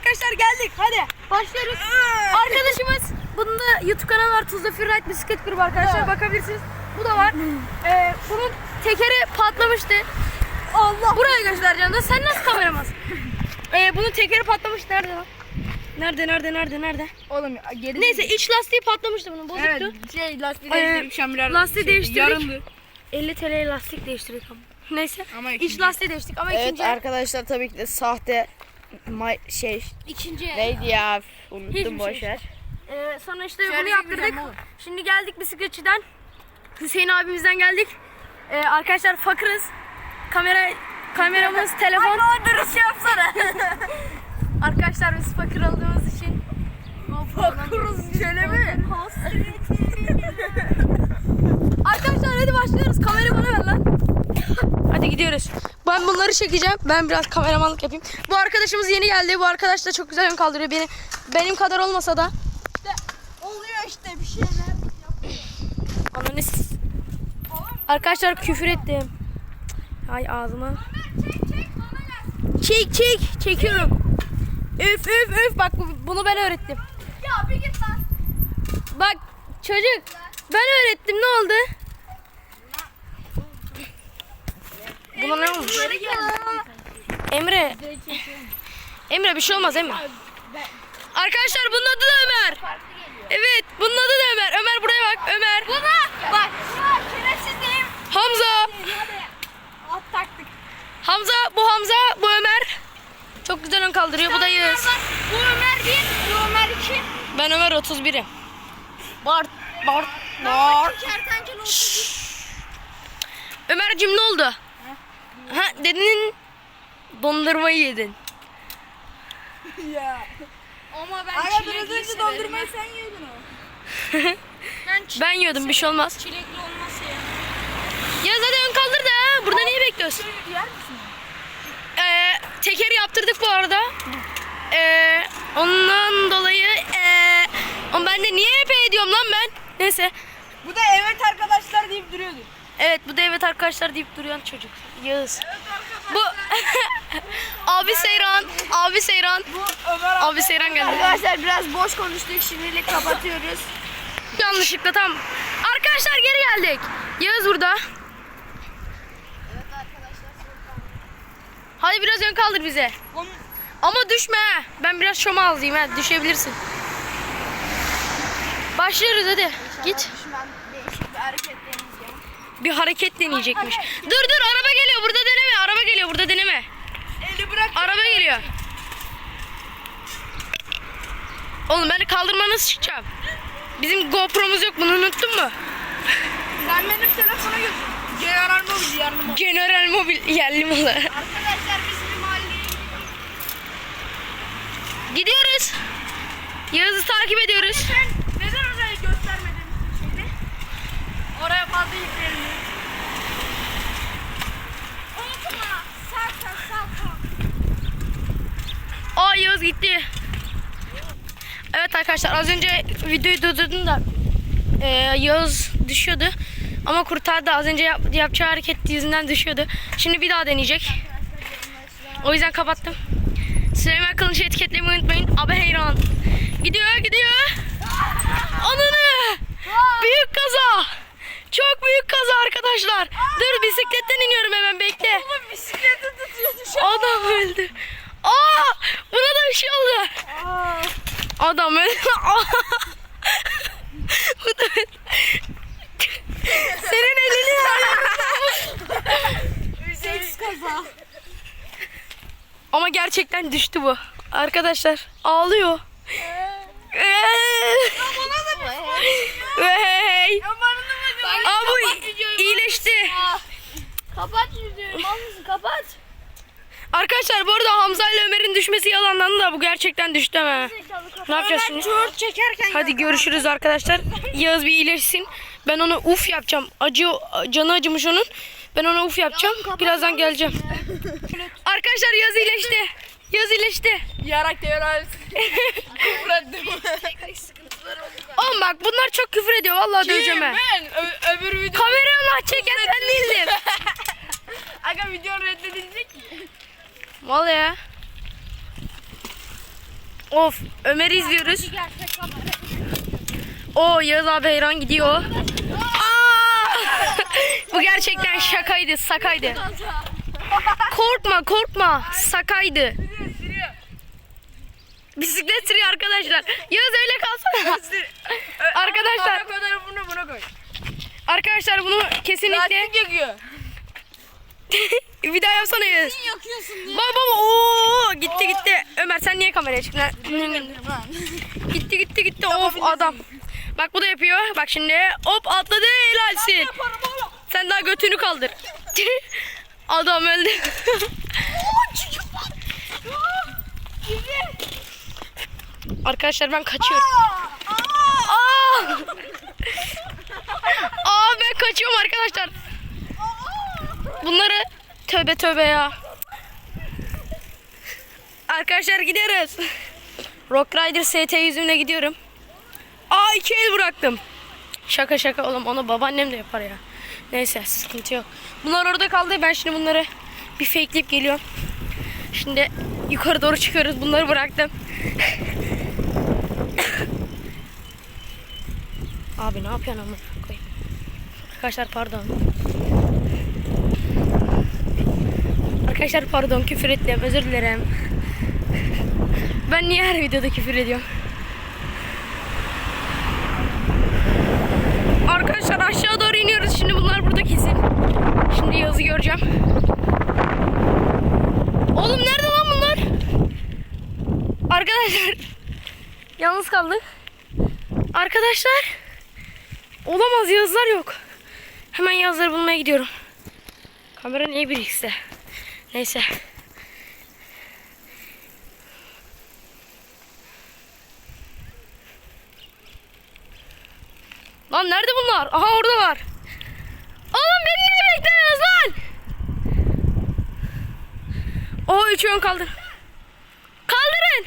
arkadaşlar geldik. Hadi başlıyoruz. Arkadaşımız bunun da YouTube kanalı var. Tuzla Freeride bisiklet grubu arkadaşlar. Bakabilirsiniz. Bu da var. Ee, bunun tekeri patlamıştı. Allah. Buraya göstereceğim de sen nasıl kameramansın? ee, bunun tekeri patlamış. Nerede lan? Nerede nerede nerede nerede? Oğlum geri Neyse iç lastiği patlamıştı bunun bozuktu. Evet şey lastiği Ee, değiştirdik şambiler. lastiği değiştirdik. Yarındı. 50 TL lastik değiştirdik ama. Neyse. Ama iç ikinci. lastiği değiştik ama Evet ikinci. arkadaşlar tabii ki de sahte may şey ikinci. neydi ya unuttum şey boş işte. ver. Ee, sonra işte Şöyle bunu yaptırdık. Şimdi geldik bisikletçiden. Hüseyin abimizden geldik. Ee, arkadaşlar fakırız. Kamera kameramız telefon. dürüst şey yapsana. Arkadaşlar biz fakir olduğumuz için. Fakırız şöyle mi? Arkadaşlar hadi başlıyoruz. Kamerayı bana ver lan. hadi gidiyoruz. Ben bunları çekeceğim. Ben biraz kameramanlık yapayım. Bu arkadaşımız yeni geldi. Bu arkadaş da çok güzel ön kaldırıyor beni. Benim kadar olmasa da. Oluyor işte bir şeyler. Ananı s- Arkadaşlar küfür ettim. Ay ağzıma. Çek çek. Çekiyorum. Üf üf üf. Bak bu- bunu ben öğrettim. Ya bir git lan. Bak çocuk. Ben öğrettim ne oldu? Buna ne olmuş? Emre. Emre bir şey olmaz Emre. Arkadaşlar bunun adı da Ömer. Evet bunun adı da Ömer. Ömer buraya bak Ömer. Buna bak. Şerefsizliğim. Hamza. At taktık. Hamza bu Hamza bu Ömer. Çok güzel ön kaldırıyor. Bu da Yağız. Bu Ömer bir, bu Ömer iki. Ben Ömer 31'im. Bart Bart Bart. Ömerciğim ne oldu? Ha dedin dondurmayı yedin. Ya. Ama ben Aga biraz önce dondurmayı sen yiyordun o. ben Ben yiyordum bir şey olmaz. çilekli olmaz ya. Ya zaten ön kaldır da. Burada niye bekliyorsun? Yer misin? Ee, tekeri yaptırdık bu arada. Ee, ondan dolayı ee, ama ben de niye epey ediyorum lan ben? Neyse. Bu da evet arkadaşlar deyip duruyordu. Evet bu da evet arkadaşlar deyip duruyan çocuk. Yağız. Bu abi Seyran, abi Seyran, Bu Ömer abi. abi Seyran geldi. Arkadaşlar biraz boş konuştuk şimdilik kapatıyoruz. Yanlışlıkla tam. Arkadaşlar geri geldik. Yağız burada. Hadi biraz ön kaldır bize. Ama düşme. Ben biraz şoma alayım ha. Düşebilirsin. Başlıyoruz hadi. Git. düşman değişik bir hareket. Bir hareket deneyecekmiş. Dur dur araba geliyor. Burada deneme. Araba geliyor. Burada deneme. Eli bırak. Araba geliyor. Oğlum ben de kaldırma nasıl çıkacağım? Bizim GoPro'muz yok. Bunu unuttun mu? Sen benim telefona götür. General Mobil yanıma. General Mobil yerli malı. Arkadaşlar biz bir mahalleye Gidiyoruz. Yağız'ı takip ediyoruz. Sen neden orayı göstermedin şimdi? Oraya fazla yükleyelim. Unutma. Sağ sağ sağ sağ. Aa Yağız gitti. Evet arkadaşlar az önce videoyu durdurdum da e, Yağız düşüyordu. Ama kurtardı. Az önce yap- yapacağı hareket yüzünden düşüyordu. Şimdi bir daha deneyecek. O yüzden kapattım. Süleyman Kılıç'ı etiketlemeyi unutmayın. Abi heyran. Gidiyor gidiyor. Ananı. Büyük kaza. Çok büyük kaza arkadaşlar. Dur bisikletten iniyorum hemen bekle. Oğlum bisikleti tutuyor düşün. Adam öldü. Aa! Buna da bir şey oldu. Aa. Adam öldü. Bu da. Senin elini Seks kaza. Ama gerçekten düştü bu. Arkadaşlar ağlıyor. Ee, Hey. Aa bu iyileşti. Kapat yüzüğü. Mal mısın kapat. Arkadaşlar bu arada Hamza ile Ömer'in düşmesi yalanlandı da bu gerçekten düştü ama. Ne yapacağız şimdi? Hadi görüşürüz arkadaşlar. Yağız bir iyileşsin. Ben ona uf yapacağım. Acı canı acımış onun. Ben ona uf yapacağım. Birazdan geleceğim. Arkadaşlar Yağız iyileşti. Yağız iyileşti. yarak diyorlar. Bıraktım. Oğlum bak bunlar çok küfür ediyor. Vallahi döveceğim ben. Ben ö- öbür video. Kameranı çeken sen değildin. Aga video reddedilecek mi? Vallahi ya. Of Ömer'i izliyoruz. O Yağız abi Heyran gidiyor. Aa! Bu gerçekten şakaydı, sakaydı. Korkma, korkma. Sakaydı. Bisiklet sürüyor arkadaşlar. Yağız öyle kalsana. Arkadaşlar, arkadaşlar bunu kesinlikle. bir daha yapsana Yağız. Yakıyorsun diye. Baba baba ooo gitti gitti. Ömer sen niye kameraya çıktın? gitti gitti gitti. Of adam. Bak bu da yapıyor. Bak şimdi hop atladı helalsin. Sen daha götünü kaldır. adam öldü. Arkadaşlar ben kaçıyorum. Aa! Aa ben kaçıyorum arkadaşlar. Bunları tövbe tövbe ya. Arkadaşlar gidiyoruz. Rock Rider ST yüzümle gidiyorum. Aa iki el bıraktım. Şaka şaka oğlum onu babaannem de yapar ya. Neyse sıkıntı yok. Bunlar orada kaldı. Ben şimdi bunları bir fakeleyip geliyorum. Şimdi yukarı doğru çıkıyoruz. Bunları bıraktım. Abi ne yapıyorsun amına koyayım. Arkadaşlar pardon. Arkadaşlar pardon küfür ettim özür dilerim. Ben niye her videoda küfür ediyorum? Arkadaşlar aşağı doğru iniyoruz. Şimdi bunlar burada kesin. Şimdi yazı göreceğim. Oğlum nerede lan bunlar? Arkadaşlar. Yalnız kaldık. Arkadaşlar. Olamaz yazılar yok. Hemen yazıları bulmaya gidiyorum. Kamera niye bir x'te? Neyse. Lan nerede bunlar? Aha orada var. Oğlum beni niye bekliyorsunuz lan? O üç ön kaldır. Kaldırın.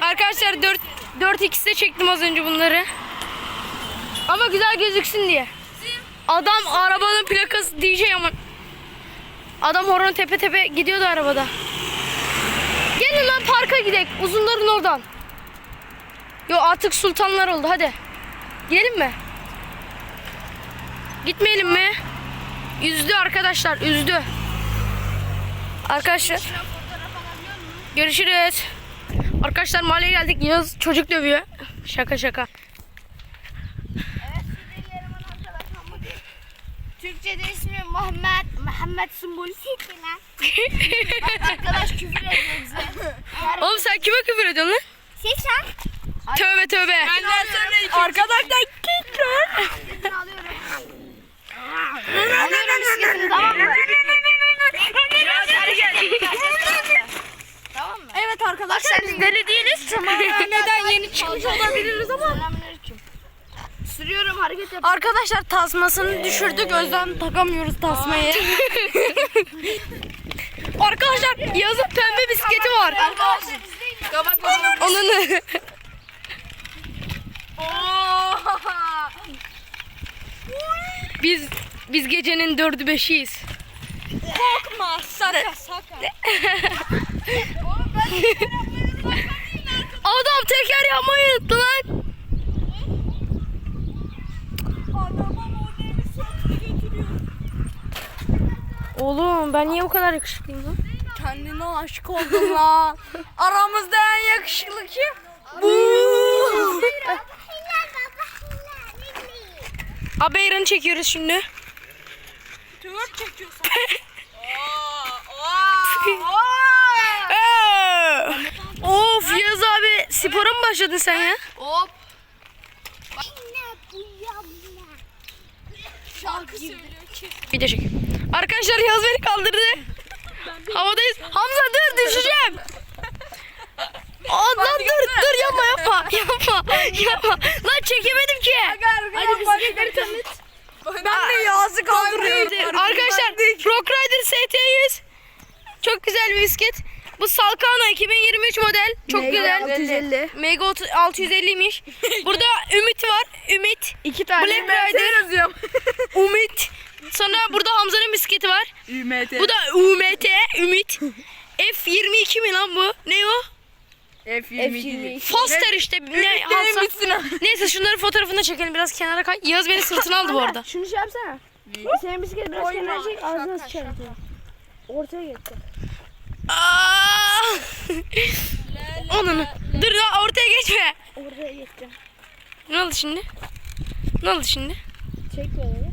Arkadaşlar 4 4 x'te çektim az önce bunları. Ama güzel gözüksün diye. Adam arabanın plakası DJ ama Adam horon tepe tepe gidiyordu arabada. Gelin lan parka gidelim. Uzunların oradan. Yo artık sultanlar oldu hadi. Gidelim mi? Gitmeyelim mi? Üzdü arkadaşlar üzdü. Arkadaşlar. Görüşürüz. Arkadaşlar mahalleye geldik. Yaz çocuk dövüyor. Şaka şaka. Türkçe'de ismi Muhammed. Muhammed Sumbul. Arkadaş küfür ediyor bize. Oğlum sen kime küfür ediyorsun lan? Ses lan. Tövbe tövbe. Benden sonra Arkadaşlar git lan. Alıyorum bisikletini tamam mı? Tamam mı? Evet arkadaşlar biz Deli değiliz. Tamam. neden yeni çıkmış olabiliriz ama. Sürüyorum hareket yap. Arkadaşlar tasmasını düşürdük gözden takamıyoruz tasmayı. Arkadaşlar yazın pembe bisikleti var. Arkadaşlar Kabak Onun biz biz gecenin dördü beşiyiz. Korkma saka saka. Adam teker yapmayı unuttu lan. Oğlum ben niye o kadar yakışıklıyım lan? Kendine aşık oldum lan. Aramızda en yakışıklı kim? Bu. Abeyran'ı çekiyoruz şimdi. Twerk çekiyorsun. Ee! Of Yağız abi spora mı başladın sen ya? Hop. Şarkı söylüyor. Bir de çek. Arkadaşlar Yağız beni kaldırdı. Havadayız. Hamza dur düşeceğim. Aa, lan dur dur yapma yapma yapma yapma. Lan çekemedim ki. Hadi bisikletleri tanıt. Ben de Yağız'ı kaldırıyorum. Arkadaşlar Rock Rider ST100 çok güzel bir bisiklet. Bu Salkano 2023 model. Çok Mega güzel. 650. Mega 650'ymiş. Burada Ümit var. Ümit. İki tane Black Rider. yazıyorum. Ümit. Sonra burada Hamza'nın bisikleti var. UMT. Bu da UMT. Ümit. F22 mi lan bu? Ne o? F22. Foster işte. Ne, abi. Neyse şunların fotoğrafını da çekelim biraz kenara kay. Yağız beni sırtına aldı bu arada. Şunu şey yapsana. Senin bisiklet biraz kenara çek ağzına sıçarım. Ortaya getir. Aa! Onun. Dur ya ortaya geçme. Ortaya getir. Ne oldu şimdi? Ne oldu şimdi? Çek böyle.